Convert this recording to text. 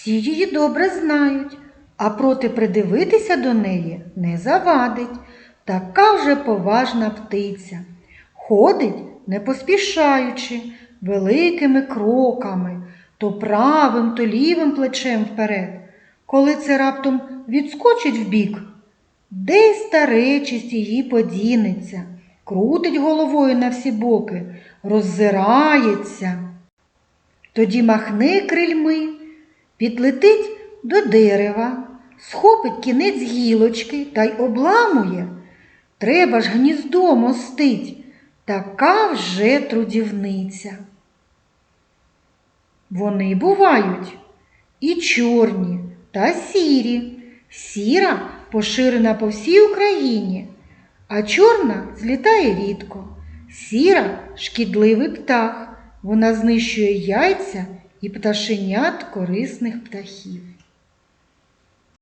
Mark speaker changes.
Speaker 1: Всі її добре знають, а проти придивитися до неї не завадить. Така вже поважна птиця. Ходить, не поспішаючи, великими кроками, то правим, то лівим плечем вперед. Коли це раптом відскочить вбік, десь та речість її подінеться, крутить головою на всі боки, роззирається. Тоді махне крильми, підлетить до дерева, схопить кінець гілочки та й обламує. Треба ж гніздо мостить, така вже трудівниця. Вони бувають і чорні та сірі. Сіра поширена по всій Україні, а чорна злітає рідко. Сіра шкідливий птах. Вона знищує яйця і пташенят корисних птахів.